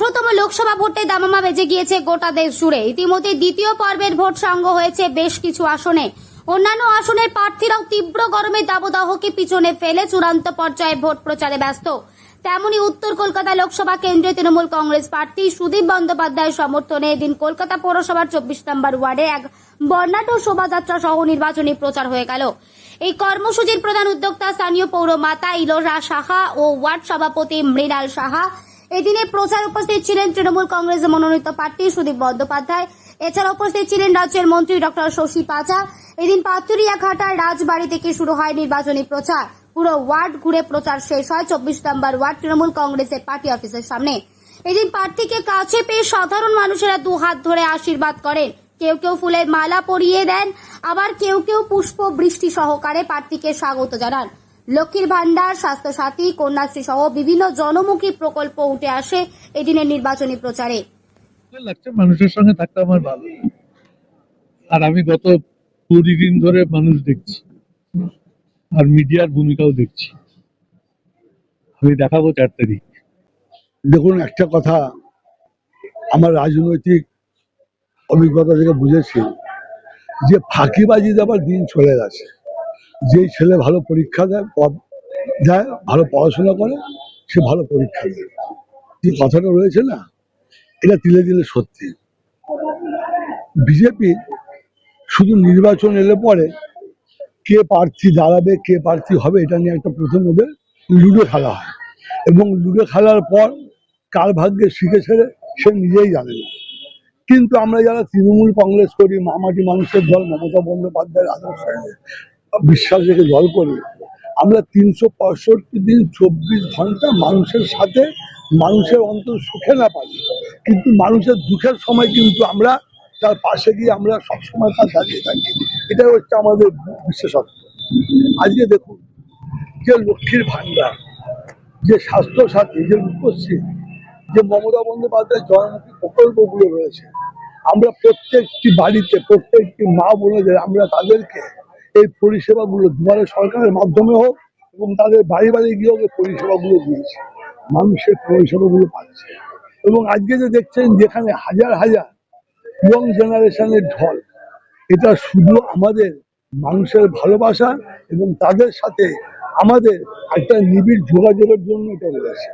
লোকসভা ভোটে দামামা বেজে গিয়েছে গোটা দেশ জুড়ে। ইতিমধ্যে দ্বিতীয় পর্বের ভোট সংগ্রহ হয়েছে বেশ কিছু আসনে। অন্যান্য আসনের প্রার্থীরাও তীব্র গরমে দাবদাহকে পিছনে ফেলে চূড়ান্ত পর্যায়ে ভোট প্রচারে ব্যস্ত। তেমনি উত্তর কলকাতা লোকসভা কেন্দ্রীয় তৃণমূল কংগ্রেস প্রার্থী সুদীপ বন্দ্যোপাধ্যায়ের সমর্থনে এদিন কলকাতা পৌরসভার চব্বিশ নম্বর ওয়ার্ডে এক বর্ণাঢ্য শোভাযাত্রা সহ নির্বাচনী প্রচার হয়ে গেল। এই কর্মসূচির প্রধান উদ্যোক্তা স্থানীয় পৌর মাতা ইলোরা সাহা ও ওয়ার্ড সভাপতি মৃণাল সাহা এদিনে প্রচার উপস্থিত ছিলেন তৃণমূল কংগ্রেস মনোনীত প্রার্থী সুদীপ বন্দ্যোপাধ্যায়। এছাড়া উপস্থিত ছিলেন রাজ্যের মন্ত্রী ডক্টর শশী পাচা। এদিন পাথুরিয়া ঘাটার রাজবাড়ি থেকে শুরু হয় নির্বাচনী প্রচার। পুরো ওয়ার্ড ঘুরে প্রচার শেষ হয় চব্বিশ নম্বর ওয়ার্ড তৃণমূল কংগ্রেসের পার্টি অফিসের সামনে। এদিন প্রার্থীকে কাছে পেয়ে সাধারণ মানুষেরা দু হাত ধরে আশীর্বাদ করেন। কেউ কেউ ফুলের মালা পরিয়ে দেন, আবার কেউ কেউ পুষ্প বৃষ্টি সহকারে প্রার্থীকে স্বাগত জানান। লক্ষ্মীর ভান্ডার স্বাস্থ্যসাথী কন্যাশ্রী সহ বিভিন্ন জনমুখী প্রকল্প উঠে আসে এদিনের নির্বাচনী প্রচারে। লাগছে মানুষের সঙ্গে থাকতে আমার ভালো আর আমি গত কুড়ি দিন ধরে মানুষ দেখছি আর মিডিয়ার ভূমিকাও দেখছি। আমি দেখাবো চার তারিখ। দেখুন একটা কথা আমার রাজনৈতিক অভিজ্ঞতা থেকে বুঝেছি যে ফাঁকিবাজি দেওয়ার দিন চলে গেছে যেই ছেলে ভালো পরীক্ষা দেয় দেয়, ভালো পড়াশোনা করে, সে ভালো পরীক্ষা দেয়। যে কথাটা রয়েছে না, এটা তিলে তিলে সত্যি। বিজেপি শুধু নির্বাচন এলে পরে কে প্রার্থী দাঁড়াবে, কে প্রার্থী হবে, এটা নিয়ে একটা প্রথম ওদের লুডো খেলা হয়। এবং লুডো খেলার পর কার ভাগ্যে শিখে ছেড়ে, সে নিজেই জানে না। কিন্তু আমরা যারা তৃণমূল কংগ্রেস করি, মামাটি মানুষের দল, মমতা বন্দ্যোপাধ্যায়ের আদর্শে বিশ্বাস রেখে দল করি। আমরা তিনশো পঁয়ষট্টি দিন চব্বিশ ঘণ্টা মানুষের সাথে, মানুষের অন্তর সুখে না পারি কিন্তু মানুষের দুঃখের সময় কিন্তু আমরা তার পাশে গিয়ে আমরা সবসময় তার দাঁড়িয়ে থাকি। এটাই হচ্ছে আমাদের বিশেষত্ব। আজকে দেখুন, যে লক্ষ্মীর ভান্ডার যে স্বাস্থ্য সাথী যে রূপশ্রী, যে মমতা বন্দ্যোপাধ্যায়ের জনমুখী প্রকল্পগুলো রয়েছে, আমরা প্রত্যেকটি বাড়িতে প্রত্যেকটি মা বলে বোনেদের, আমরা তাদেরকে এই পরিষেবাগুলো দুয়ারে সরকারের মাধ্যমে হোক এবং তাদের বাড়ি বাড়ি গিয়ে হোক পরিষেবাগুলো দিয়েছে, মানুষের পরিষেবাগুলো পাচ্ছে। এবং আজকে যে দেখছেন যেখানে হাজার হাজার ইয়ং জেনারেশনের ঢল, এটা শুধু আমাদের মানুষের ভালোবাসা এবং তাদের সাথে আমাদের একটা নিবিড় যোগাযোগের জন্য এটা রয়েছে।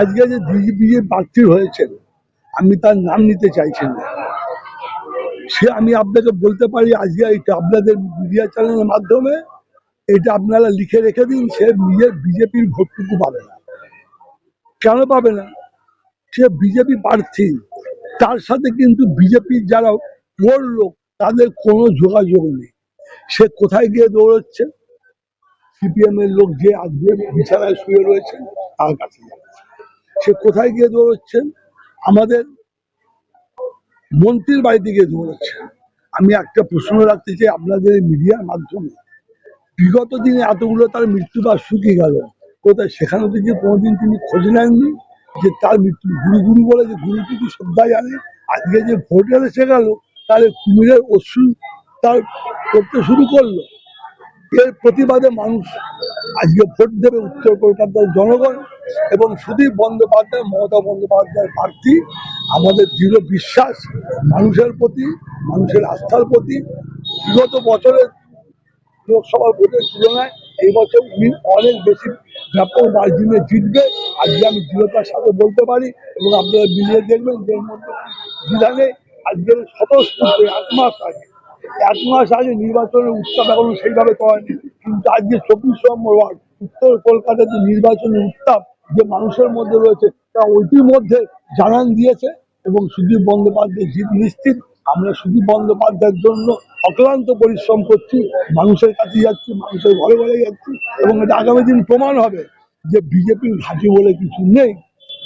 আজকে যে বিজেপি প্রার্থী হয়েছেন, আমি তার নাম নিতে চাইছি না। সে আমি আপনাকে বলতে পারি আজকে এটা আপনাদের মিডিয়া চ্যানেলের মাধ্যমে, এটা আপনারা লিখে রেখে দিন, সে নিজের বিজেপির ভোটটুকু পাবে না। কেন পাবে না? সে বিজেপি প্রার্থী। তার সাথে কিন্তু বিজেপির যারা ওর লোক, তাদের কোনো যোগাযোগ নেই। সে কোথায় গিয়ে দৌড়চ্ছে? সিপিএম এর লোক যে আজকে বিছানায় শুয়ে রয়েছে, তার কাছে সে কোথায় গিয়ে দৌড়চ্ছেন আমাদের মন্ত্রীর বাড়িতে গিয়ে দৌড়চ্ছে আমি একটা প্রশ্ন রাখতে চাই আপনাদের মিডিয়ার মাধ্যমে। বিগত দিনে এতগুলো তার মৃত্যু বা শুকিয়ে গেল। কোথায়? সেখানে থেকে কোনোদিন তিনি খোঁজ নেননি যে তার মৃত্যু গুরু গুরু বলে যে গুরু কি শ্রদ্ধা জানে। আজকে যে ভোটার এসে গেল, তাহলে কুমিরের অশ্রু তার করতে শুরু করল। এর প্রতিবাদে মানুষ আজকে ভোট দেবে উত্তর কলকাতার জনগণ। এবং সুদীপ বন্দ্যোপাধ্যায়, মমতা বন্দ্যোপাধ্যায়ের প্রার্থী, আমাদের দৃঢ় বিশ্বাস, মানুষের প্রতি, মানুষের আস্থার প্রতি, বিগত বছরের লোকসভার ভোটের তুলনায় এই বছর উনি অনেক বেশি ব্যাপক মার্জিনে জিতবে। আজকে আমি দৃঢ়তার সাথে বলতে পারি এবং আপনারা মিলিয়ে দেখবেন যে মধ্যে বিধানে আজকের স্বতঃস্ফূর্ত এক মাস আগে, এক মাস আগে নির্বাচনের উত্তাপ এখনও সেইভাবে করেনি। কিন্তু আজকে চব্বিশ নম্বর ওয়ার্ড, উত্তর কলকাতাতে নির্বাচনের উত্তাপ যে মানুষের মধ্যে রয়েছে তা ওইটির মধ্যে জানান দিয়েছে এবং সুদীপ বন্দ্যোপাধ্যায় জিত নিশ্চিত। আমরা সুদীপ বন্দ্যোপাধ্যায়ের জন্য অক্লান্ত পরিশ্রম করছি, মানুষের কাছে যাচ্ছি, মানুষের ঘরে ঘরে যাচ্ছি এবং এটা আগামী দিন প্রমাণ হবে যে বিজেপির ঘাঁটি বলে কিছু নেই।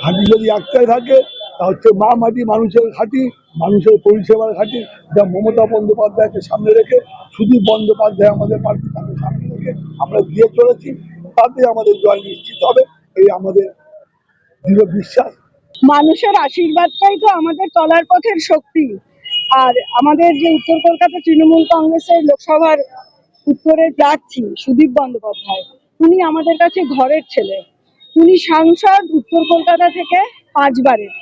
ঘাঁটি যদি একটাই থাকে, তা হচ্ছে মা মাটি মানুষের ঘাঁটি, মানুষের পরিষেবার ঘাঁটি, যা মমতা বন্দ্যোপাধ্যায়কে সামনে রেখে, সুদীপ বন্দ্যোপাধ্যায় আমাদের পার্টি তাকে সামনে রেখে আমরা দিয়ে চলেছি। তাতে আমাদের জয় নিশ্চিত হবে। এই আমাদের দৃঢ় বিশ্বাস। মানুষের আশীর্বাদটাই তো আমাদের চলার পথের শক্তি। আর আমাদের যে উত্তর কলকাতা তৃণমূল কংগ্রেসের লোকসভার উত্তরের প্রার্থী সুদীপ বন্দ্যোপাধ্যায়, উনি আমাদের কাছে ঘরের ছেলে। উনি সাংসদ উত্তর কলকাতা থেকে পাঁচবারের।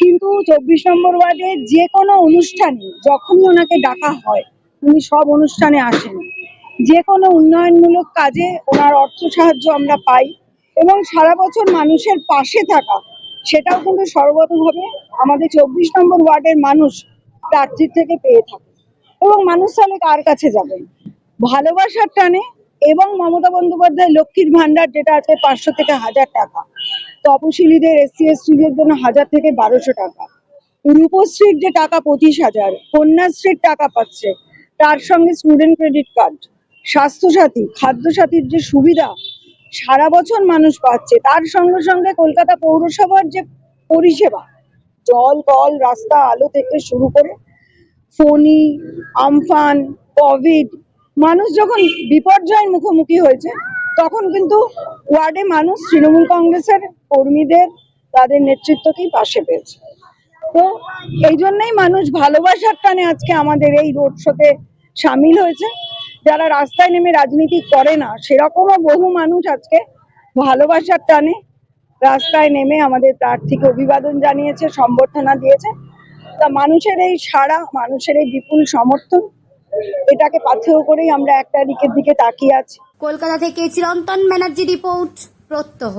কিন্তু চব্বিশ নম্বর ওয়ার্ডে যে কোনো অনুষ্ঠানে যখনই ওনাকে ডাকা হয়, উনি সব অনুষ্ঠানে আসেন। যে কোনো উন্নয়নমূলক কাজে ওনার অর্থ সাহায্য আমরা পাই। এবং সারা বছর মানুষের পাশে থাকা, সেটাও কিন্তু সর্বতভাবে আমাদের চব্বিশ নম্বর ওয়ার্ডের মানুষ প্রার্থীর থেকে পেয়ে থাকে। এবং মানুষ তাহলে কার কাছে যাবেন ভালোবাসার টানে এবং মমতা বন্দ্যোপাধ্যায় লক্ষ্মীর ভান্ডার যেটা আছে পাঁচশো থেকে হাজার টাকা, তপশিলীদের, এসসি, এসটিদের জন্য হাজার থেকে বারোশো টাকা, রূপশ্রীর যে টাকা পঁচিশ হাজার, কন্যাশ্রীর টাকা পাচ্ছে, তার সঙ্গে স্টুডেন্ট ক্রেডিট কার্ড স্বাস্থ্যসাথী, খাদ্যসাথীর যে সুবিধা সারা বছর মানুষ পাচ্ছে। তার সঙ্গে সঙ্গে কলকাতা পৌরসভার যে পরিষেবা, জল, কল, রাস্তা, আলো থেকে শুরু করে ফণি আমফান, কোভিড, মানুষ যখন বিপর্যয়ের মুখোমুখি হয়েছে, তখন কিন্তু ওয়ার্ডে মানুষ তৃণমূল কংগ্রেসের কর্মীদের, তাদের নেতৃত্বকেই পাশে পেয়েছে। তো এই জন্যই মানুষ ভালোবাসার টানে আজকে আমাদের এই রোড শোতে সামিল হয়েছে। যারা রাস্তায় নেমে রাজনীতি করে না, সেরকমও বহু মানুষ আজকে ভালোবাসার টানে রাস্তায় নেমে আমাদের প্রার্থীকে অভিবাদন জানিয়েছে, সম্বর্ধনা দিয়েছে। তা মানুষের এই সাড়া, মানুষের এই বিপুল সমর্থন, এটাকে পাথেয় করেই আমরা একটা দিকের দিকে তাকিয়ে আছি। কলকাতা থেকে চিরন্তন ব্যানার্জি রিপোর্ট প্রত্যহ।